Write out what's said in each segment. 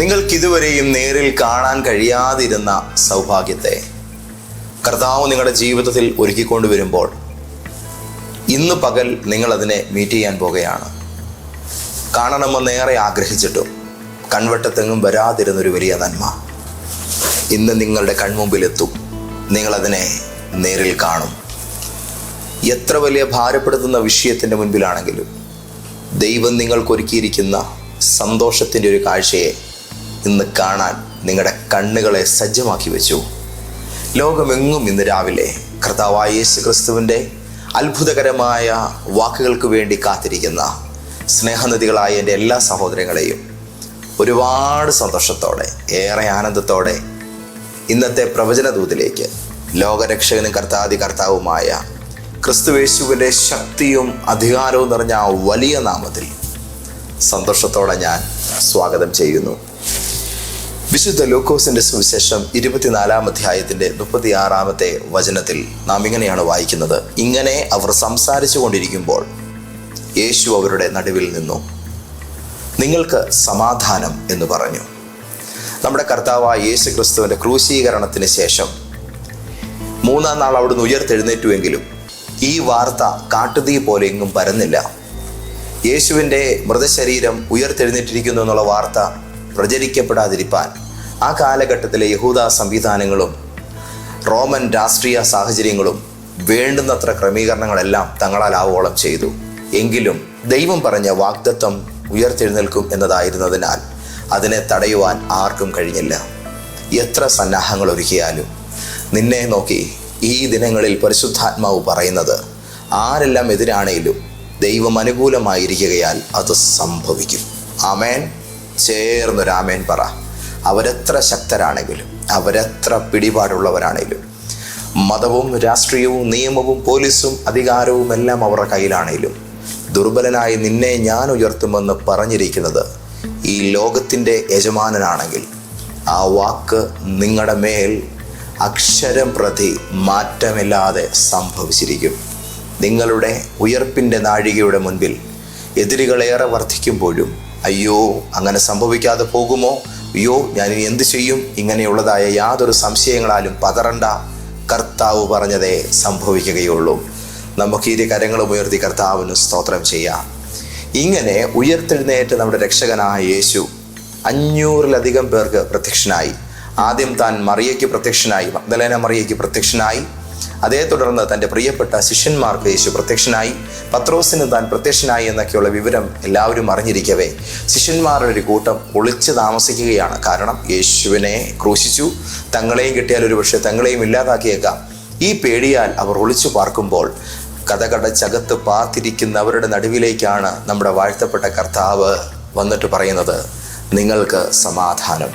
നിങ്ങൾക്കിതുവരെയും നേരിൽ കാണാൻ കഴിയാതിരുന്ന സൗഭാഗ്യത്തെ കർത്താവ് നിങ്ങളുടെ ജീവിതത്തിൽ ഒരുക്കിക്കൊണ്ടുവരുമ്പോൾ ഇന്ന് പകൽ നിങ്ങൾ അതിനെ മീറ്റ് ചെയ്യാൻ പോകുകയാണ്. കാണണമെന്ന് ഏറെ ആഗ്രഹിച്ചിട്ടും കൺവട്ടത്തെങ്ങും വരാതിരുന്നൊരു വലിയ നന്മ. ഇന്ന് നിങ്ങളുടെ കൺമുമ്പിലെത്തും നിങ്ങളതിനെ നേരിൽ കാണും. എത്ര വലിയ ഭാരപ്പെടുത്തുന്ന വിഷയത്തിന്റെ മുൻപിലാണെങ്കിലും ദൈവം നിങ്ങൾക്കൊരുക്കിയിരിക്കുന്ന സന്തോഷത്തിന്റെ ഒരു കാഴ്ചയെ ഇന്ന് കാണാൻ നിങ്ങളുടെ കണ്ണുകളെ സജ്ജമാക്കി വെച്ചു. ലോകമെങ്ങും ഇന്ന് രാവിലെ കർത്താവായ യേശു ക്രിസ്തുവിന്റെ അത്ഭുതകരമായ വാക്കുകൾക്ക് വേണ്ടി കാത്തിരിക്കുന്ന സ്നേഹനദികളായ എന്റെ എല്ലാ സഹോദരങ്ങളെയും ഒരുപാട് സന്തോഷത്തോടെ ഏറെ ആനന്ദത്തോടെ ഇന്നത്തെ പ്രവചനദൂതിലേക്ക് ലോകരക്ഷകനും കർത്താതി കർത്താവുമായ ക്രിസ്തുവേശുവിന്റെ ശക്തിയും അധികാരവും നിറഞ്ഞ വലിയ നാമത്തിൽ സന്തോഷത്തോടെ ഞാൻ സ്വാഗതം ചെയ്യുന്നു. വിശുദ്ധ ലൂക്കോസിന്റെ സുവിശേഷം ഇരുപത്തിനാലാം അധ്യായത്തിന്റെ മുപ്പത്തിയാറാമത്തെ വചനത്തിൽ നാം ഇങ്ങനെയാണ് വായിക്കുന്നത്. ഇങ്ങനെ അവർ സംസാരിച്ചു കൊണ്ടിരിക്കുമ്പോൾ യേശു അവരുടെ നടുവിൽ നിന്നു നിങ്ങൾക്ക് സമാധാനം എന്ന് പറഞ്ഞു. നമ്മുടെ കർത്താവായ യേശു ക്രിസ്തുവിന്റെ ക്രൂശീകരണത്തിന് ശേഷം മൂന്നാം നാൾ അവിടുന്ന് ഉയർത്തെഴുന്നേറ്റുവെങ്കിലും ഈ വാർത്ത കാട്ടുതീ പോലെ എങ്ങും പരന്നില്ല. യേശുവിന്റെ മൃതശരീരം ഉയർത്തെഴുന്നേറ്റിരിക്കുന്നു എന്നുള്ള വാർത്ത പ്രചരിക്കപ്പെടാതിരിക്കാൻ ആ കാലഘട്ടത്തിലെ യഹൂദ സംവിധാനങ്ങളും റോമൻ രാഷ്ട്രീയ സാഹചര്യങ്ങളും വേണ്ടുന്നത്ര ക്രമീകരണങ്ങളെല്ലാം തങ്ങളാൽ ആവോളം ചെയ്തു. എങ്കിലും ദൈവം പറഞ്ഞ വാഗ്ദത്വം ഉയർത്തെഴുന്നേൽക്കും എന്നതായിരുന്നതിനാൽ അതിനെ തടയുവാൻ ആർക്കും കഴിഞ്ഞില്ല. എത്ര സന്നാഹങ്ങൾ ഒരുക്കിയാലും. നിന്നെ നോക്കി ഈ ദിനങ്ങളിൽ പരിശുദ്ധാത്മാവ് പറയുന്നത് ആരെല്ലാം എതിരാണേലും ദൈവം അനുകൂലമായിരിക്കുകയാൽ അത് സംഭവിക്കും. ആമേൻ. ചേർന്നൊരാമേൻ പറ. അവരെത്ര ശക്തരാണെങ്കിലും അവരെത്ര പിടിപാടുള്ളവരാണെങ്കിലും മതവും രാഷ്ട്രീയവും നിയമവും പോലീസും അധികാരവും എല്ലാം അവരുടെ കയ്യിലാണെങ്കിലും ദുർബലനായി നിന്നെ ഞാൻ ഉയർത്തുമെന്ന് പറഞ്ഞിരിക്കുന്നത് ഈ ലോകത്തിന്റെ യജമാനനാണെങ്കിൽ ആ വാക്ക് നിങ്ങളുടെ മേൽ അക്ഷരം പ്രതി മാറ്റമില്ലാതെ സംഭവിച്ചിരിക്കും. നിങ്ങളുടെ ഉയർപ്പിന്റെ നാഴികയുടെ മുൻപിൽ എതിരുകളേറെ വർദ്ധിക്കുമ്പോഴും അയ്യോ അങ്ങനെ സംഭവിക്കാതെ പോകുമോ? അയ്യോ ഞാൻ ഇനി എന്ത് ചെയ്യും? ഇങ്ങനെയുള്ളതായ യാതൊരു സംശയങ്ങളാലും പതറണ്ട കർത്താവ് പറഞ്ഞതേ സംഭവിക്കുകയുള്ളൂ. നമുക്ക് ഇരു കരങ്ങളും ഉയർത്തി കർത്താവിന് സ്തോത്രം ചെയ്യാം. ഇങ്ങനെ ഉയർത്തെഴുന്നേറ്റ് നമ്മുടെ രക്ഷകനായ യേശു അഞ്ഞൂറിലധികം പേർക്ക് പ്രത്യക്ഷനായി. ആദ്യം താൻ മറിയയ്ക്ക് പ്രത്യക്ഷനായി മഗ്ദലേന മറിയയ്ക്ക് പ്രത്യക്ഷനായി. അതേ തുടർന്ന് തന്റെ പ്രിയപ്പെട്ട ശിഷ്യന്മാർക്ക് യേശു പ്രത്യക്ഷനായി പത്രോസിന് താൻ പ്രത്യക്ഷനായി എന്നൊക്കെയുള്ള വിവരം എല്ലാവരും അറിഞ്ഞിരിക്കവേ. ശിഷ്യന്മാരുടെ ഒരു കൂട്ടം ഒളിച്ച് താമസിക്കുകയാണ്. കാരണം യേശുവിനെ ക്രൂശിച്ചു. തങ്ങളെയും കിട്ടിയാൽ ഒരു പക്ഷേ തങ്ങളെയും ഇല്ലാതാക്കിയേക്കാം. ഈ പേടിയാൽ അവർ ഒളിച്ചു പാർക്കുമ്പോൾ കഥകടച്ചകത്ത് പാർത്തിരിക്കുന്നവരുടെ നടുവിലേക്കാണ് നമ്മുടെ വാഴ്ത്തപ്പെട്ട കർത്താവ് വന്നിട്ട് പറയുന്നത്. നിങ്ങൾക്ക് സമാധാനം.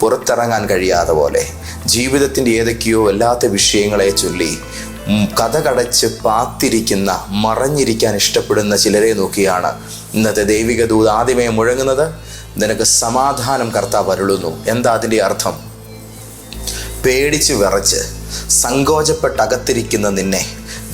പുറത്തിറങ്ങാൻ കഴിയാതെ പോലെ. ജീവിതത്തിന്റെ ഏതൊക്കെയോ വല്ലാത്ത വിഷയങ്ങളെ ചൊല്ലി കഥ കടച്ച് പാത്തിരിക്കുന്ന മറഞ്ഞിരിക്കാൻ ഇഷ്ടപ്പെടുന്ന ചിലരെ നോക്കിയാണ്. ഇന്നത്തെ ദൈവിക ദൂത് ആദ്യമേ മുഴങ്ങുന്നത് നിനക്ക് സമാധാനം കർത്താവ് അരുളുന്നു. എന്താ അതിന്റെ അർത്ഥം? പേടിച്ച് വിറച്ച് സങ്കോചപ്പെട്ടകത്തിരിക്കുന്ന നിന്നെ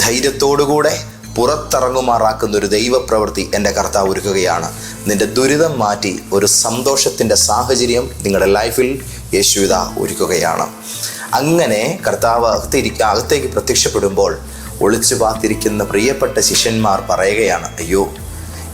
ധൈര്യത്തോടുകൂടെ പുറത്തിറങ്ങുമാറാക്കുന്ന ഒരു ദൈവപ്രവൃത്തി എന്റെ കർത്താവ് ഒരുക്കുകയാണ്. നിന്റെ ദുരിതം മാറ്റി ഒരു സന്തോഷത്തിന്റെ സാഹചര്യം നിങ്ങളുടെ ലൈഫിൽ യേശുവിത ഒരുക്കുകയാണ്. അങ്ങനെ കർത്താവ് അകത്തിരിക്ക അകത്തേക്ക് പ്രത്യക്ഷപ്പെടുമ്പോൾ ഒളിച്ചു പാത്തിരിക്കുന്ന പ്രിയപ്പെട്ട ശിഷ്യന്മാർ പറയുകയാണ് അയ്യോ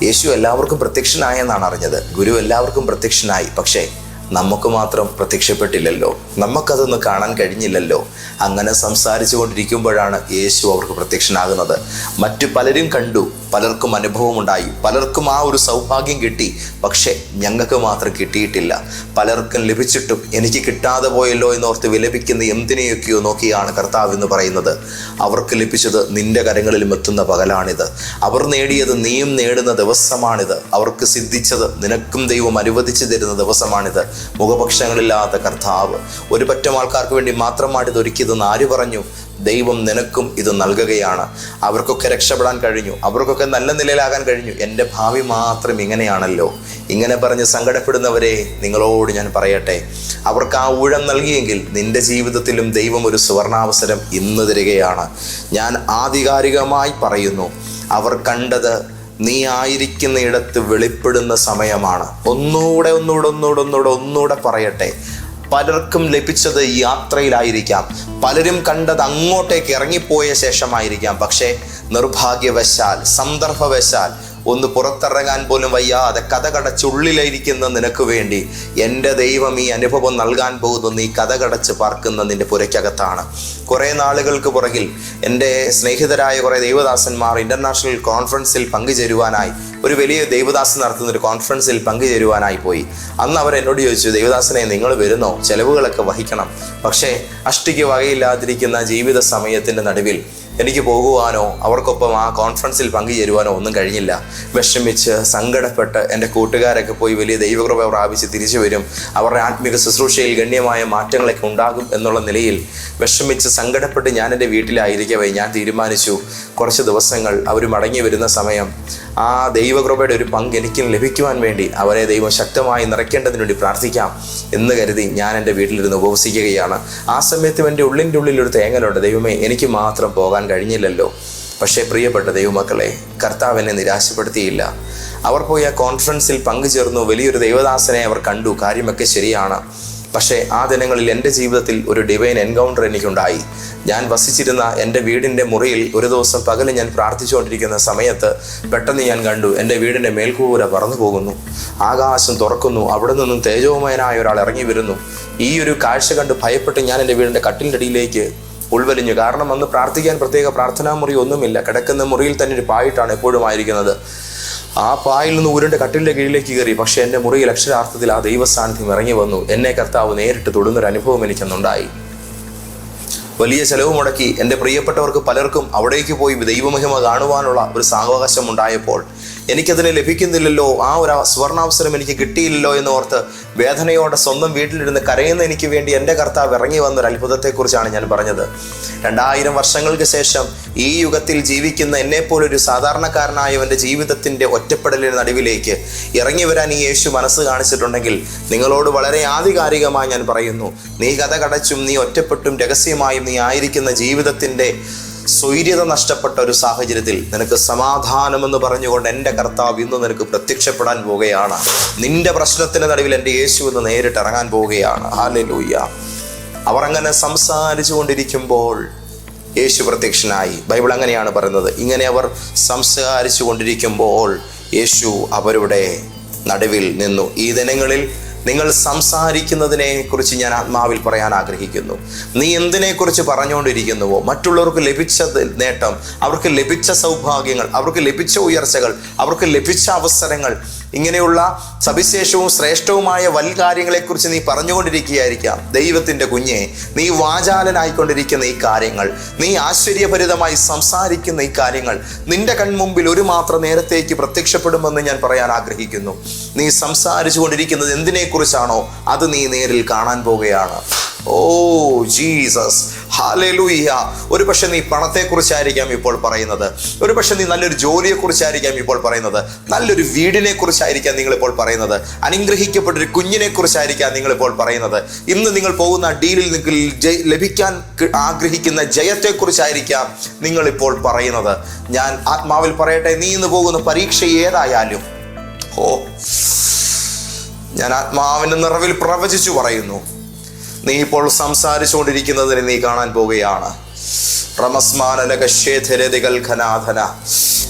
യേശു എല്ലാവർക്കും പ്രത്യക്ഷനായെന്നാണ് അറിഞ്ഞത്. ഗുരു എല്ലാവർക്കും പ്രത്യക്ഷനായി. പക്ഷേ നമുക്ക് മാത്രം പ്രത്യക്ഷപ്പെട്ടില്ലല്ലോ. നമുക്കതൊന്ന് കാണാൻ കഴിഞ്ഞില്ലല്ലോ. അങ്ങനെ സംസാരിച്ചു കൊണ്ടിരിക്കുമ്പോഴാണ് യേശു അവർക്ക് പ്രത്യക്ഷനാകുന്നത്. മറ്റു പലരും കണ്ടു. പലർക്കും അനുഭവം ഉണ്ടായി പലർക്കും ആ ഒരു സൗഭാഗ്യം കിട്ടി. പക്ഷേ ഞങ്ങൾക്ക് മാത്രം കിട്ടിയിട്ടില്ല. പലർക്കും ലഭിച്ചിട്ടും എനിക്ക് കിട്ടാതെ പോയല്ലോ എന്നോർത്ത് വിലപിക്കുന്ന എന്തിനെയൊക്കെയോ നോക്കിയാണ് കർത്താവ് എന്ന് പറയുന്നത്. അവർക്ക് ലഭിച്ചത് നിന്റെ കരങ്ങളിലും എത്തുന്ന പകലാണിത്. അവർ നേടിയത് നീയും നേടുന്ന ദിവസമാണിത്. അവർക്ക് സിദ്ധിച്ചത് നിനക്കും ദൈവം അനുവദിച്ചു തരുന്ന ദിവസമാണിത്. മുഖപക്ഷങ്ങളില്ലാത്ത കർത്താവ്. ഒരു പറ്റം ആൾക്കാർക്ക് വേണ്ടി മാത്രമാണ് ഇത് ഒരുക്കിയതെന്ന് ആര് പറഞ്ഞു? ദൈവം നിനക്കും ഇത് നൽകുകയാണ്. അവർക്കൊക്കെ രക്ഷപ്പെടാൻ കഴിഞ്ഞു. അവർക്കൊക്കെ നല്ല നിലയിലാകാൻ കഴിഞ്ഞു. എന്റെ ഭാവി മാത്രം ഇങ്ങനെയാണല്ലോ. ഇങ്ങനെ പറഞ്ഞ് സങ്കടപ്പെടുന്നവരെ നിങ്ങളോട് ഞാൻ പറയട്ടെ. അവർക്ക് ആ ഊഴം നൽകിയെങ്കിൽ നിന്റെ ജീവിതത്തിലും ദൈവം ഒരു സുവർണാവസരം ഇന്ന് തരികയാണ്. ഞാൻ ആധികാരികമായി പറയുന്നു. അവർ കണ്ടത് നീ ആയിരിക്കുന്ന ഇടത്ത് വെളിപ്പെടുന്ന സമയമാണ്. ഒന്നുകൂടെ ഒന്നുകൂടെ ഒന്നുകൂടെ ഒന്നുകൂടെ ഒന്നുകൂടെ പറയട്ടെ. പലർക്കും ലഭിച്ചത് യാത്രയിലായിരിക്കാം. പലരും കണ്ടത് അങ്ങോട്ടേക്ക് ഇറങ്ങിപ്പോയ ശേഷമായിരിക്കാം. പക്ഷേ നിർഭാഗ്യവശാൽ സന്ദർഭവശാൽ ഒന്ന് പുറത്തിറങ്ങാൻ പോലും വയ്യാതെ കഥ കടച്ചുള്ളിലിരിക്കുന്ന നിനക്ക് വേണ്ടി. എന്റെ ദൈവം ഈ അനുഭവം നൽകാൻ പോകുന്നു. നീ കഥ കടച്ച് പാർക്കുന്ന നിന്റെ പുരയ്ക്കകത്താണ്. കുറേ നാളുകൾക്ക് പുറകിൽ എന്റെ സ്നേഹിതരായ കുറേ ദൈവദാസന്മാർ ഇന്റർനാഷണൽ കോൺഫറൻസിൽ പങ്കുചേരുവാനായി ഒരു വലിയ ദൈവദാസൻ നടത്തുന്ന ഒരു കോൺഫറൻസിൽ പങ്കുചേരുവാനായി പോയി. അന്ന് അവർ എന്നോട് ചോദിച്ചു ദൈവദാസനെ നിങ്ങൾ വരുന്നോ? ചെലവുകളൊക്കെ വഹിക്കണം. പക്ഷേ അഷ്ടിക്ക് വകയില്ലാതിരിക്കുന്ന ജീവിത സമയത്തിന്റെ നടുവിൽ എനിക്ക് പോകുവാനോ അവർക്കൊപ്പം ആ കോൺഫറൻസിൽ പങ്കുചേരുവാനോ ഒന്നും കഴിഞ്ഞില്ല. വിഷമിച്ച് സങ്കടപ്പെട്ട് എന്റെ കൂട്ടുകാരൊക്കെ പോയി വലിയ ദൈവകൃപ പ്രാപിച്ച് തിരിച്ചു വരും. അവരുടെ ആത്മീക ശുശ്രൂഷയിൽ ഗണ്യമായ മാറ്റങ്ങളൊക്കെ ഉണ്ടാകും എന്നുള്ള നിലയിൽ വിഷമിച്ച് സങ്കടപ്പെട്ട് ഞാൻ എന്റെ വീട്ടിലായിരിക്കവേ ഞാൻ തീരുമാനിച്ചു. കുറച്ച് ദിവസങ്ങൾ അവർ മടങ്ങി വരുന്ന സമയം. ആ ദൈവകൃപയുടെ ഒരു പങ്ക് എനിക്കും ലഭിക്കുവാൻ വേണ്ടി അവരെ ദൈവം ശക്തമായി നിറയ്ക്കേണ്ടതിന് വേണ്ടി പ്രാർത്ഥിക്കാം എന്ന് കരുതി ഞാൻ എന്റെ വീട്ടിലിരുന്ന് ഉപവസിക്കുകയാണ്. ആ സമയത്ത് എന്റെ ഉള്ളിന്റെ ഉള്ളിൽ ഒരു തേങ്ങലുണ്ട്. ദൈവമേ എനിക്ക് മാത്രം പോകാൻ കഴിഞ്ഞില്ലല്ലോ. പക്ഷേ പ്രിയപ്പെട്ട ദൈവമക്കളെ കർത്താവ് എന്നെ നിരാശപ്പെടുത്തിയില്ല. അവർ പോയി ആ കോൺഫറൻസിൽ പങ്കുചേർന്നു. വലിയൊരു ദൈവദാസനെ അവർ കണ്ടു. കാര്യമൊക്കെ ശരിയാണ്. പക്ഷേ ആ ദിനങ്ങളിൽ എന്റെ ജീവിതത്തിൽ ഒരു ഡിവൈൻ എൻകൗണ്ടർ എനിക്കുണ്ടായി. ഞാൻ വസിച്ചിരുന്ന എന്റെ വീടിന്റെ മുറിയിൽ ഒരു ദിവസം പകൽ ഞാൻ പ്രാർത്ഥിച്ചുകൊണ്ടിരിക്കുന്ന സമയത്ത് പെട്ടെന്ന് ഞാൻ കണ്ടു എന്റെ വീടിന്റെ മേൽക്കൂര പറന്നു പോകുന്നു. ആകാശം തുറക്കുന്നു. അവിടെ നിന്നും തേജോമയനായ ഒരാൾ ഇറങ്ങി വരുന്നു. ഈ ഒരു കാഴ്ച കണ്ട് ഭയപ്പെട്ട് ഞാൻ എന്റെ വീടിന്റെ കട്ടിലിന്റെ അടിയിലേക്ക് ഉൾവലിഞ്ഞു. കാരണം അന്ന് പ്രാർത്ഥിക്കാൻ പ്രത്യേക പ്രാർത്ഥനാ മുറി ഒന്നുമില്ല. കിടക്കുന്ന മുറിയിൽ തന്നെ ഒരു പായിട്ടാണ് എപ്പോഴും ആയിരിക്കുന്നത്. ആ പായിൽ നിന്ന് ഉരുണ്ട് കട്ടിലിന്റെ കീഴിലേക്ക് കയറി. പക്ഷേ എന്റെ മുറിയിൽ അക്ഷരാർത്ഥത്തിൽ ആ ദൈവസ്ഥാനത്തിൽ സാന്നിധ്യം ഇറങ്ങി വന്നു. എന്നെ കർത്താവ് നേരിട്ട് തൊടുന്നൊരു അനുഭവം എനിക്കന്നുണ്ടായി. വലിയ ചെലവ് മുടക്കി. എന്റെ പ്രിയപ്പെട്ടവർക്ക് പലർക്കും അവിടേക്ക് പോയി ദൈവമഹിമ കാണുവാനുള്ള ഒരു സാവകാശം ഉണ്ടായപ്പോൾ എനിക്കതിന് ലഭിക്കുന്നില്ലല്ലോ. ആ ഒരു സുവർണാവസരം എനിക്ക് കിട്ടിയില്ലല്ലോ എന്ന് ഓർത്ത് വേദനയോടെ സ്വന്തം വീട്ടിലിരുന്ന് കരയുന്ന എനിക്ക് വേണ്ടി എന്റെ കർത്താവ് ഇറങ്ങി വന്ന ഒരു അത്ഭുതത്തെക്കുറിച്ചാണ് ഞാൻ പറഞ്ഞത്. രണ്ടായിരം വർഷങ്ങൾക്ക് ശേഷം ഈ യുഗത്തിൽ ജീവിക്കുന്ന എന്നെപ്പോലൊരു സാധാരണക്കാരനായവന്റെ ജീവിതത്തിന്റെ ഒറ്റപ്പെടലിന് നടുവിലേക്ക് ഇറങ്ങി വരാൻ ഈ യേശു മനസ്സ് കാണിച്ചിട്ടുണ്ടെങ്കിൽ നിങ്ങളോട് വളരെ ആധികാരികമായി ഞാൻ പറയുന്നു. നീ കഥ കടച്ചും നീ ഒറ്റപ്പെട്ടും രഹസ്യമായും നീ ആയിരിക്കുന്ന ജീവിതത്തിന്റെ സ്വൈര്യത നഷ്ടപ്പെട്ട ഒരു സാഹചര്യത്തിൽ നിനക്ക് സമാധാനമെന്ന് പറഞ്ഞുകൊണ്ട് എന്റെ കർത്താവ് ഇന്ന് നിനക്ക് പ്രത്യക്ഷപ്പെടാൻ പോവുകയാണ്. നിന്റെ പ്രശ്നത്തിന് നടുവിൽ എന്റെ യേശു എന്ന് നേരിട്ട് ഇറങ്ങാൻ പോവുകയാണ്. ഹാലൂയ്യ അവർ അങ്ങനെ സംസാരിച്ചു കൊണ്ടിരിക്കുമ്പോൾ യേശു പ്രത്യക്ഷനായി. ബൈബിൾ അങ്ങനെയാണ് പറയുന്നത്. ഇങ്ങനെ അവർ സംസാരിച്ചു കൊണ്ടിരിക്കുമ്പോൾ യേശു അവരുടെ നടുവിൽ നിന്നു. ഈ ദിനങ്ങളിൽ നിങ്ങൾ സംസാരിക്കുന്നതിനെ കുറിച്ച് ഞാൻ ആത്മാവിൽ പറയാൻ ആഗ്രഹിക്കുന്നു. നീ എന്തിനെക്കുറിച്ച് പറഞ്ഞുകൊണ്ടിരിക്കുന്നുവോ? മറ്റുള്ളവർക്ക് ലഭിച്ച നേട്ടം അവർക്ക് ലഭിച്ച സൗഭാഗ്യങ്ങൾ അവർക്ക് ലഭിച്ച ഉയർച്ചകൾ അവർക്ക് ലഭിച്ച അവസരങ്ങൾ ഇങ്ങനെയുള്ള സവിശേഷവും ശ്രേഷ്ഠവുമായ വൽകാര്യങ്ങളെക്കുറിച്ച് നീ പറഞ്ഞുകൊണ്ടിരിക്കുകയായിരിക്കാം. ദൈവത്തിന്റെ കുഞ്ഞെ നീ വാചാലനായിക്കൊണ്ടിരിക്കുന്ന ഈ കാര്യങ്ങൾ നീ ആശ്ചര്യഭരിതമായി സംസാരിക്കുന്ന ഈ കാര്യങ്ങൾ നിന്റെ കൺമുമ്പിൽ ഒരു മാത്രം നേരത്തേക്ക് പ്രത്യക്ഷപ്പെടുമെന്ന് ഞാൻ പറയാൻ ആഗ്രഹിക്കുന്നു. നീ സംസാരിച്ചു കൊണ്ടിരിക്കുന്നത് എന്തിനെക്കുറിച്ചാണോ? അത് നീ നേരിൽ കാണാൻ പോവുകയാണ്. ഓ ജീസസ് ഹാലലൂയ്യ ഒരു പക്ഷെ നീ പണത്തെക്കുറിച്ചായിരിക്കാം ഇപ്പോൾ പറയുന്നത്. ഒരു പക്ഷെ നീ നല്ലൊരു ജോലിയെക്കുറിച്ചായിരിക്കാം ഇപ്പോൾ പറയുന്നത്. നല്ലൊരു വീടിനെ കുറിച്ചായിരിക്കാം നിങ്ങളിപ്പോൾ പറയുന്നത്. അനുഗ്രഹിക്കപ്പെട്ടൊരു കുഞ്ഞിനെ കുറിച്ചായിരിക്കാം നിങ്ങളിപ്പോൾ പറയുന്നത്. ഇന്ന് നിങ്ങൾ പോകുന്ന ഡീലിൽ നിങ്ങൾ ലഭിക്കാൻ ആഗ്രഹിക്കുന്ന ജയത്തെക്കുറിച്ചായിരിക്കാം നിങ്ങളിപ്പോൾ പറയുന്നത്. ഞാൻ ആത്മാവിൽ പറയട്ടെ നീ ഇന്ന് പോകുന്ന പരീക്ഷ ഏതായാലും? ഓ ഞാൻ ആത്മാവിന്റെ നിറവിൽ പ്രവചിച്ചു പറയുന്നു. നീ ഇപ്പോൾ സംസാരിച്ചുകൊണ്ടിരിക്കുന്നതിന് നീ കാണാൻ പോവുകയാണ്. റമസ്മാനലകശേധരതികൾ ഘനാധന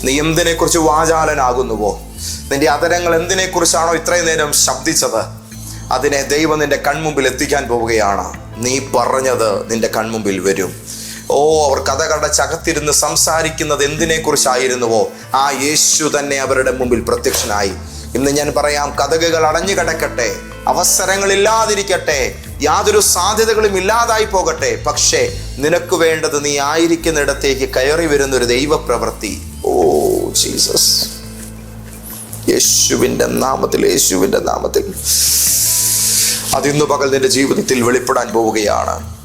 നീ എന്തിനെ കുറിച്ച് വാചാലനാകുന്നുവോ? നിന്റെ അതരങ്ങൾ എന്തിനെ കുറിച്ചാണോ ഇത്രയും നേരം ശബ്ദിച്ചത്? അതിനെ ദൈവം നിന്റെ കൺമുമ്പിൽ എത്തിക്കാൻ പോവുകയാണ്. നീ പറഞ്ഞത് നിന്റെ കൺമുമ്പിൽ വരും. ഓ അവർ കഥ കടച്ചകത്തിരുന്ന് സംസാരിക്കുന്നത് എന്തിനെ കുറിച്ചായിരുന്നുവോ ആ യേശു തന്നെ അവരുടെ മുമ്പിൽ പ്രത്യക്ഷനായി. ഇന്ന് ഞാൻ പറയാം കഥകൾ അടഞ്ഞു കിടക്കട്ടെ അവസരങ്ങൾ ഇല്ലാതിരിക്കട്ടെ യാതൊരു സാധ്യതകളും ഇല്ലാതായി പോകട്ടെ. പക്ഷേ നിനക്ക് വേണ്ടത് നീ ആയിരിക്കുന്നിടത്തേക്ക് കയറി വരുന്ന ഒരു ദൈവപ്രവൃത്തി. Oh Jesus. യേശുവിന്റെ നാമത്തിൽ യേശുവിന്റെ നാമത്തിൽ. അതിന്നു പകൽ നിന്റെ ജീവിതത്തിൽ വെളിപ്പെടാൻ പോവുകയാണ്.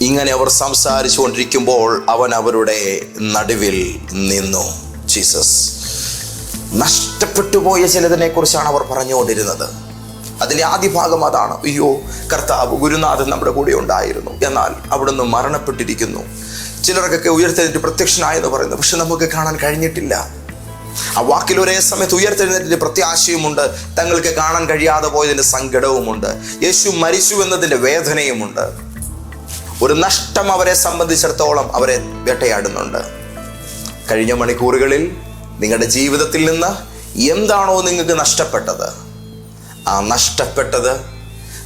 ഇങ്ങനെ അവർ സംസാരിച്ചു കൊണ്ടിരിക്കുമ്പോൾ അവൻ അവരുടെ നടുവിൽ നിന്നു. ജീസസ്. നഷ്ടപ്പെട്ടു പോയ ചിലതിനെ കുറിച്ചാണ് അവർ പറഞ്ഞുകൊണ്ടിരുന്നത്. അതിന്റെ ആദ്യ ഭാഗം അതാണ്. അയ്യോ കർത്താവ് ഗുരുനാഥൻ നമ്മുടെ കൂടെ ഉണ്ടായിരുന്നു. എന്നാൽ അവിടുന്ന് മരണപ്പെട്ടിരിക്കുന്നു. ചിലർക്കൊക്കെ ഉയർത്തെഴുന്നേറ്റ് പ്രത്യക്ഷനായെന്ന് പറയുന്നു. പക്ഷെ നമുക്ക് കാണാൻ കഴിഞ്ഞിട്ടില്ല. ആ വാക്കിൽ ഒരേ സമയത്ത് ഉയർത്തെഴുന്നേറ്റിന്റെ പ്രത്യാശയുമുണ്ട്. തങ്ങൾക്ക് കാണാൻ കഴിയാതെ പോയതിന്റെ സങ്കടവുമുണ്ട്. യേശു മരിച്ചു എന്നതിന്റെ വേദനയുമുണ്ട്. ഒരു നഷ്ടം അവരെ സംബന്ധിച്ചിടത്തോളം അവരെ വേട്ടയാടുന്നുണ്ട്. കഴിഞ്ഞ മണിക്കൂറുകളിൽ നിങ്ങളുടെ ജീവിതത്തിൽ നിന്ന് എന്താണോ നിങ്ങൾക്ക് നഷ്ടപ്പെട്ടത്? ആ നഷ്ടപ്പെട്ടത്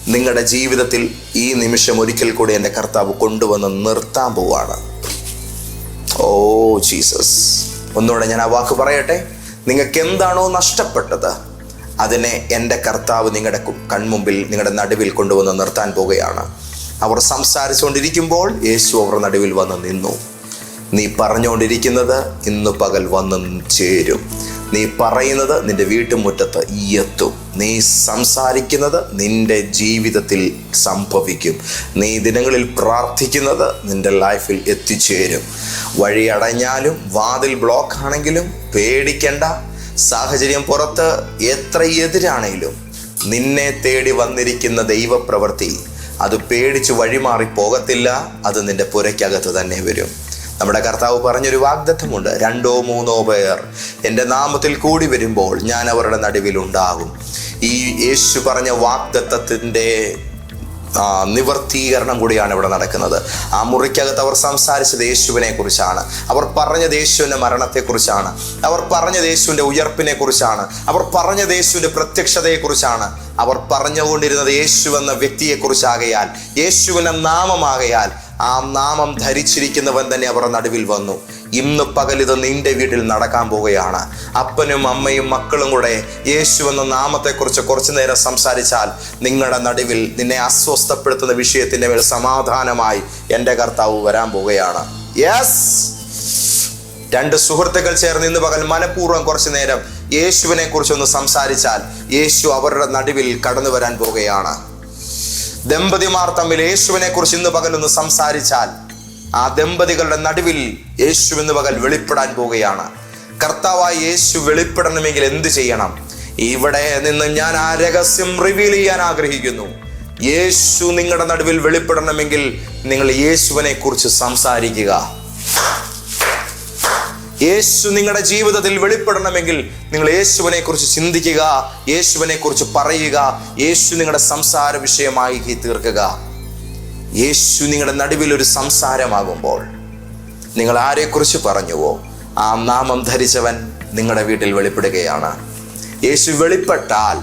നിങ്ങളുടെ ജീവിതത്തിൽ ഈ നിമിഷം ഒരിക്കൽ കൂടി എന്റെ കർത്താവ് കൊണ്ടുവന്ന് നിർത്താൻ പോവാണ്. Oh Jesus. ഒന്നുകൂടെ ഞാൻ ആ വാക്ക് പറയട്ടെ? നിങ്ങൾക്ക് എന്താണോ നഷ്ടപ്പെട്ടത്? അതിനെ എന്റെ കർത്താവ് നിങ്ങളുടെ കൺമുമ്പിൽ നിങ്ങളുടെ നടുവിൽ കൊണ്ടുവന്ന് നിർത്താൻ പോവുകയാണ്. അവർ സംസാരിച്ചുകൊണ്ടിരിക്കുമ്പോൾ യേശു അവർ നടുവിൽ വന്ന് നിന്നു. നീ പറഞ്ഞുകൊണ്ടിരിക്കുന്നത് ഇന്ന് പകൽ വന്ന് ചേരും. നീ പറയുന്നത് നിന്റെ വീട്ടുമുറ്റത്ത് എത്തും. നീ സംസാരിക്കുന്നത് നിന്റെ ജീവിതത്തിൽ സംഭവിക്കും. നീ ദിനങ്ങളിൽ പ്രാർത്ഥിക്കുന്നത് നിന്റെ ലൈഫിൽ എത്തിച്ചേരും. വഴി അടഞ്ഞാലും വാതിൽ ബ്ലോക്ക് ആണെങ്കിലും പേടിക്കേണ്ട. സാഹചര്യം പുറത്ത് എത്ര എതിരാണെങ്കിലും നിന്നെ തേടി വന്നിരിക്കുന്ന ദൈവപ്രവൃത്തി അത് പേടിച്ച് വഴിമാറി പോകത്തില്ല. അത് നിന്റെ പുരയ്ക്കകത്ത് തന്നെ വരും. നമ്മുടെ കർത്താവ് പറഞ്ഞൊരു വാഗ്ദത്തമുണ്ട്. രണ്ടോ മൂന്നോ പേർ എന്റെ നാമത്തിൽ കൂടി വരുമ്പോൾ ഞാൻ അവരുടെ നടുവിൽ ഉണ്ടാകും. ഈ യേശു പറഞ്ഞ വാഗ്ദത്തത്തിന്റെ നിവർത്തീകരണം കൂടിയാണ് ഇവിടെ നടക്കുന്നത്. ആ മുറിക്കകത്ത് അവർ സംസാരിച്ചത് യേശുവിനെ കുറിച്ചാണ് അവർ പറഞ്ഞത് യേശുവിന്റെ മരണത്തെക്കുറിച്ചാണ്. അവർ പറഞ്ഞ യേശുവിന്റെ ഉയർപ്പിനെ കുറിച്ചാണ് അവർ പറഞ്ഞത് യേശുവിന്റെ പ്രത്യക്ഷതയെക്കുറിച്ചാണ്. അവർ പറഞ്ഞുകൊണ്ടിരുന്നത് യേശു എന്ന വ്യക്തിയെക്കുറിച്ചാകയാൽ യേശുവിന്റെ നാമമാകയാൽ ആ നാമം ധരിച്ചിരിക്കുന്നവൻ തന്നെ അവർ നടുവിൽ വന്നു. ഇന്ന് പകൽ ഇത് നിന്റെ വീട്ടിൽ നടക്കാൻ പോവുകയാണ്. അപ്പനും അമ്മയും മക്കളും കൂടെ യേശു എന്ന നാമത്തെക്കുറിച്ച് കുറച്ചു നേരം സംസാരിച്ചാൽ നിങ്ങളുടെ നടുവിൽ നിന്നെ അസ്വസ്ഥപ്പെടുത്തുന്ന വിഷയത്തിന്റെ മേൽ സമാധാനമായി എന്റെ കർത്താവ് വരാൻ പോവുകയാണ്. യെസ് രണ്ട് സുഹൃത്തുക്കൾ ചേർന്ന് ഇന്ന് പകൽ മനഃപൂർവം കുറച്ചു നേരം യേശുവിനെ കുറിച്ചൊന്ന് സംസാരിച്ചാൽ യേശു അവരുടെ നടുവിൽ കടന്നു വരാൻ പോവുകയാണ്. ദമ്പതിമാർ തമ്മിൽ യേശുവിനെ കുറിച്ച് ഇന്ന് പകൽ ഒന്ന് സംസാരിച്ചാൽ ആ ദമ്പതികളുടെ നടുവിൽ യേശു ഇന്ന് പകൽ വെളിപ്പെടാൻ പോവുകയാണ്. കർത്താവായി യേശു വെളിപ്പെടണമെങ്കിൽ എന്ത് ചെയ്യണം? ഇവിടെ നിന്ന് ഞാൻ ആ രഹസ്യം റിവീൽ ചെയ്യാൻ ആഗ്രഹിക്കുന്നു. യേശു നിങ്ങളുടെ നടുവിൽ വെളിപ്പെടണമെങ്കിൽ നിങ്ങൾ യേശുവിനെ കുറിച്ച് സംസാരിക്കുക. യേശു നിങ്ങളുടെ ജീവിതത്തിൽ വെളിപ്പെടണമെങ്കിൽ നിങ്ങൾ യേശുവിനെ കുറിച്ച് ചിന്തിക്കുക യേശുവിനെ കുറിച്ച് പറയുക യേശു നിങ്ങളുടെ സംസാര വിഷയമായി തീർക്കുക. യേശു നിങ്ങളുടെ നടുവിൽ ഒരു സംസാരമാകുമ്പോൾ നിങ്ങൾ ആരെക്കുറിച്ച് പറഞ്ഞുവോ ആ നാമം ധരിച്ചവൻ നിങ്ങളുടെ വീട്ടിൽ വെളിപ്പെടുകയാണ്. യേശു വെളിപ്പെട്ടാൽ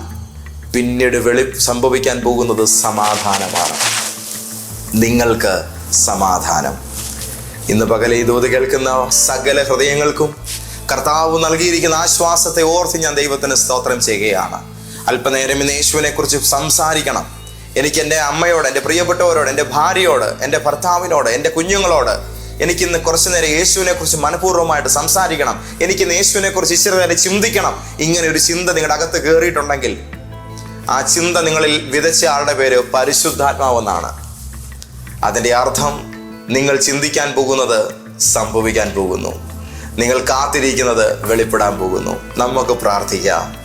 പിന്നീട് വെളി സംഭവിക്കാൻ പോകുന്നത് സമാധാനമാണ്. നിങ്ങൾക്ക് സമാധാനം. ഇന്ന് പകലെ ഈ ദൂത് കേൾക്കുന്ന സകല ഹൃദയങ്ങൾക്കും കർത്താവ് നൽകിയിരിക്കുന്ന ആശ്വാസത്തെ ഓർത്ത് ഞാൻ ദൈവത്തിന് സ്തോത്രം ചെയ്യുകയാണ്. അല്പനേരം ഇന്ന് യേശുവിനെ കുറിച്ച് സംസാരിക്കണം. എനിക്ക് എന്റെ അമ്മയോട് എന്റെ പ്രിയപ്പെട്ടവരോട് എന്റെ ഭാര്യയോട് എന്റെ ഭർത്താവിനോട് എന്റെ കുഞ്ഞുങ്ങളോട് എനിക്കിന്ന് കുറച്ചു നേരം യേശുവിനെ കുറിച്ച് മനഃപൂർവമായിട്ട് സംസാരിക്കണം. എനിക്കിന്ന് യേശുവിനെ കുറിച്ച് ഇച്ചിരി നേരം ചിന്തിക്കണം. ഇങ്ങനെ ഒരു ചിന്ത നിങ്ങളുടെ അകത്ത് കയറിയിട്ടുണ്ടെങ്കിൽ ആ ചിന്ത നിങ്ങളിൽ വിതച്ച ആളുടെ പേര് പരിശുദ്ധാത്മാവെന്നാണ്. അതിന്റെ അർത്ഥം നിങ്ങൾ ചിന്തിക്കാൻ പോകുന്നത് സംഭവിക്കാൻ പോകുന്നു. നിങ്ങൾ കാത്തിരിക്കുന്നത് വെളിപ്പെടാൻ പോകുന്നു. നമുക്ക് പ്രാർത്ഥിക്കാം.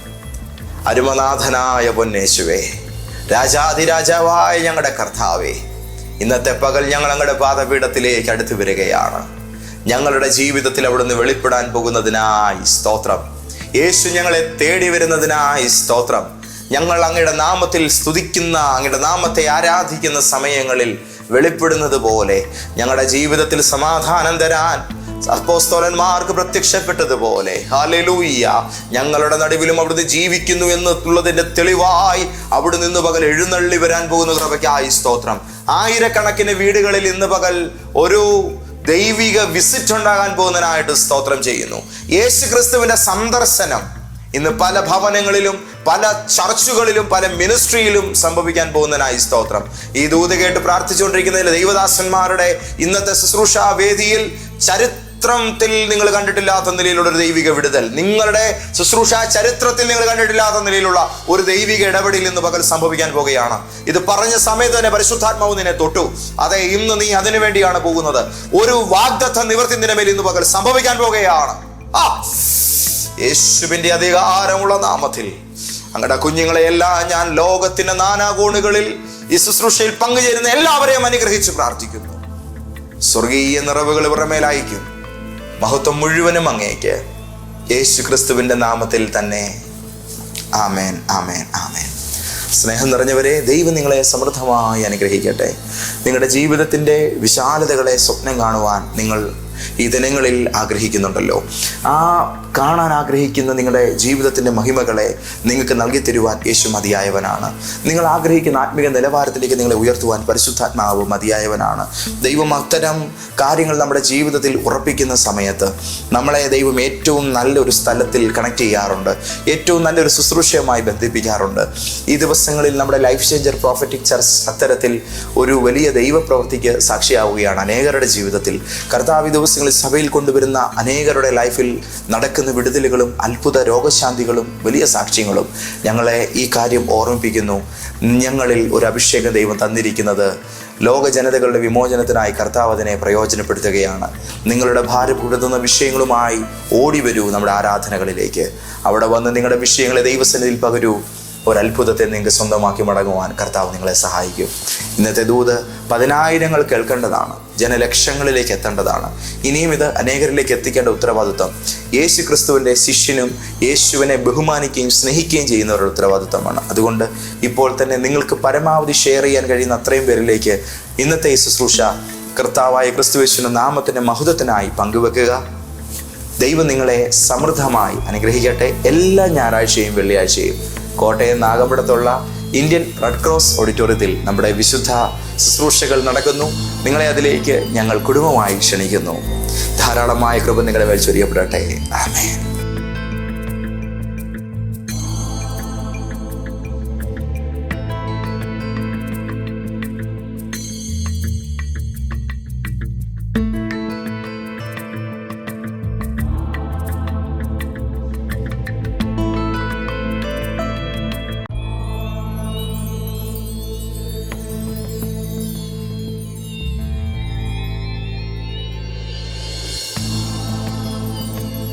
അരുമനാഥനായ പൊന്നേശുവേ രാജാതിരാജാവായ ഞങ്ങളുടെ കർത്താവേ ഇന്നത്തെ പകൽ ഞങ്ങൾ അങ്ങയുടെ പാദപീഠത്തിലേക്ക് അടുത്തു വരികയാണ്. ഞങ്ങളുടെ ജീവിതത്തിൽ അവിടുന്ന് വെളിപ്പെടാൻ പോകുന്നതിനായി സ്തോത്രം. യേശു ഞങ്ങളെ തേടി വരുന്നതിനായി സ്തോത്രം. ഞങ്ങൾ അങ്ങയുടെ നാമത്തിൽ സ്തുതിക്കുന്ന അങ്ങയുടെ നാമത്തെ ആരാധിക്കുന്ന സമയങ്ങളിൽ വെളിപ്പെടുന്നത് പോലെ ഞങ്ങളുടെ ജീവിതത്തിൽ സമാധാനം തരാൻ അപ്പോസ്തോലന്മാർക്ക് പ്രത്യക്ഷപ്പെട്ടതുപോലെ. ഹാലലൂയ്യ ഞങ്ങളുടെ നടുവിലും അവിടുന്ന് ജീവിക്കുന്നു എന്നുള്ളതിന്റെ തെളിവായി അവിടെ നിന്ന് പകൽ എഴുന്നള്ളി വരാൻ പോകുന്ന കൃപയ്ക്കായി സ്തോത്രം. ആയിരക്കണക്കിന് വീടുകളിൽ ഇന്ന് പകൽ ഒരു ദൈവിക വിസിറ്റ് ഉണ്ടാകാൻ പോകുന്നതിനായിട്ട് സ്തോത്രം ചെയ്യുന്നു. യേശു ക്രിസ്തുവിന്റെ സന്ദർശനം ഇന്ന് പല ഭവനങ്ങളിലും പല ചർച്ചുകളിലും പല മിനിസ്ട്രിയിലും സംഭവിക്കാൻ പോകുന്നതിനായി സ്തോത്രം. ഈ ദൂത് കേട്ട് പ്രാർത്ഥിച്ചുകൊണ്ടിരിക്കുന്നതിൽ ദൈവദാസന്മാരുടെ ഇന്നത്തെ ശുശ്രൂഷാ വേദിയിൽ ചരിത്രത്തിൽ നിങ്ങൾ കണ്ടിട്ടില്ലാത്ത നിലയിലുള്ള ഒരു ദൈവിക വിടുതൽ. നിങ്ങളുടെ ശുശ്രൂഷാ ചരിത്രത്തിൽ നിങ്ങൾ കണ്ടിട്ടില്ലാത്ത നിലയിലുള്ള ഒരു ദൈവിക ഇടപെടൽ ഇന്ന് പകൽ സംഭവിക്കാൻ പോകുകയാണ്. ഇത് പറഞ്ഞ സമയത്ത് തന്നെ പരിശുദ്ധാത്മാവ് നിന്നെ തൊട്ടു. അതെ ഇന്ന് നീ അതിനു വേണ്ടിയാണ് പോകുന്നത്. ഒരു വാഗ്ദത്ത നിവർത്തി നിലമേൽ മേൽ ഇന്ന് പകൽ സംഭവിക്കാൻ പോകുകയാണ്. ആ. യേശുവിന്റെ അധികാരമുള്ള നാമത്തിൽ. അങ്ങടെ കുഞ്ഞുങ്ങളെയെല്ലാം ഞാൻ ലോകത്തിന്റെ നാനാകോണുകളിൽ ഈ ശുശ്രൂഷയിൽ പങ്കുചേരുന്ന എല്ലാവരെയും അനുഗ്രഹിച്ച് പ്രാർത്ഥിക്കുന്നു. സ്വർഗീയ നിറവുകൾ ഇവരുടെ മഹത്വം മുഴുവനും അങ്ങേക്ക്. യേശു ക്രിസ്തുവിന്റെ നാമത്തിൽ തന്നെ. ആമേൻ ആമേൻ ആമേൻ. സ്നേഹം നിറഞ്ഞവരെ ദൈവം നിങ്ങളെ സമൃദ്ധമായി അനുഗ്രഹിക്കട്ടെ. നിങ്ങളുടെ ജീവിതത്തിന്റെ വിശാലതകളെ സ്വപ്നം കാണുവാൻ നിങ്ങൾ ഈ ദിനങ്ങളിൽ ആഗ്രഹിക്കുന്നുണ്ടല്ലോ. ആ കാണാൻ ആഗ്രഹിക്കുന്ന നിങ്ങളുടെ ജീവിതത്തിന്റെ മഹിമകളെ നിങ്ങൾക്ക് നൽകി തരുവാൻ യേശു മതിയായവനാണ്. നിങ്ങൾ ആഗ്രഹിക്കുന്ന ആത്മീയ നിലവാരത്തിലേക്ക് നിങ്ങളെ ഉയർത്തുവാൻ പരിശുദ്ധാത്മാവ് മതിയായവനാണ്. ദൈവം അത്തരം കാര്യങ്ങൾ നമ്മുടെ ജീവിതത്തിൽ ഉറപ്പിക്കുന്ന സമയത്ത് നമ്മളെ ദൈവം ഏറ്റവും നല്ലൊരു സ്ഥലത്തിൽ കണക്ട് ചെയ്യാറുണ്ട്. ഏറ്റവും നല്ലൊരു ശുശ്രൂഷയുമായി ബന്ധിപ്പിക്കാറുണ്ട്. ഈ ദിവസങ്ങളിൽ നമ്മുടെ ലൈഫ് ചേഞ്ചർ പ്രോഫറ്റിക് ചർച്ച് അത്തരത്തിൽ ഒരു വലിയ ദൈവപ്രവൃത്തിക്ക് സാക്ഷിയാവുകയാണ് അനേകരുടെ ജീവിതത്തിൽ. കർത്താവ് ഈ ദിവസങ്ങളിൽ സഭയിൽ കൊണ്ടുവരുന്ന അനേകരുടെ ലൈഫിൽ നടക്കുന്ന വിടുതലുകളും അത്ഭുത രോഗശാന്തികളും വലിയ സാക്ഷ്യങ്ങളും ഞങ്ങളെ ഈ കാര്യം ഓർമ്മിപ്പിക്കുന്നു. ഞങ്ങളിൽ ഒരു അഭിഷേക ദൈവം തന്നിരിക്കുന്നത് ലോക ജനതകളുടെ വിമോചനത്തിനായി കർത്താവ് അതിനെ പ്രയോജനപ്പെടുത്തുകയാണ്. നിങ്ങളുടെ ഭാരപ്പെടുത്തുന്ന വിഷയങ്ങളുമായി ഓടി വരൂ നമ്മുടെ ആരാധനകളിലേക്ക്. അവിടെ വന്ന് നിങ്ങളുടെ വിഷയങ്ങളെ ദൈവസന്നിധിയിൽ പകരൂ. ഒരത്ഭുതത്തെ നിങ്ങൾക്ക് സ്വന്തമാക്കി മടങ്ങുവാൻ കർത്താവ് നിങ്ങളെ സഹായിക്കും. ഇന്നത്തെ ദൂത് പതിനായിരങ്ങൾ കേൾക്കേണ്ടതാണ്. ജനലക്ഷങ്ങളിലേക്ക് എത്തേണ്ടതാണ്. ഇനിയും ഇത് അനേകരിലേക്ക് എത്തിക്കേണ്ട ഉത്തരവാദിത്വം യേശു ക്രിസ്തുവിന്റെ ശിഷ്യനും യേശുവിനെ ബഹുമാനിക്കുകയും സ്നേഹിക്കുകയും ചെയ്യുന്നവരുടെ ഉത്തരവാദിത്വമാണ്. അതുകൊണ്ട് ഇപ്പോൾ തന്നെ നിങ്ങൾക്ക് പരമാവധി ഷെയർ ചെയ്യാൻ കഴിയുന്ന അത്രയും പേരിലേക്ക് ഇന്നത്തെ ഈ ശുശ്രൂഷ കർത്താവായ ക്രിസ്തുവേശുവിന്റെ നാമത്തിന്റെ മഹുതത്തിനായി പങ്കുവെക്കുക. ദൈവം നിങ്ങളെ സമൃദ്ധമായി അനുഗ്രഹിക്കട്ടെ. എല്ലാ ഞായറാഴ്ചയും വെള്ളിയാഴ്ചയും കോട്ടയം നാഗമ്പടത്തുള്ള ഇന്ത്യൻ റെഡ് ക്രോസ് ഓഡിറ്റോറിയത്തിൽ നമ്മുടെ വിശുദ്ധ ശുശ്രൂഷകൾ നടക്കുന്നു. നിങ്ങളെ അതിലേക്ക് ഞങ്ങൾ കുടുംബമായി ക്ഷണിക്കുന്നു. ധാരാളമായ കൃപ നിങ്ങളെ മേൽ ചൊരിയപ്പെടട്ടെ. ആമേൻ.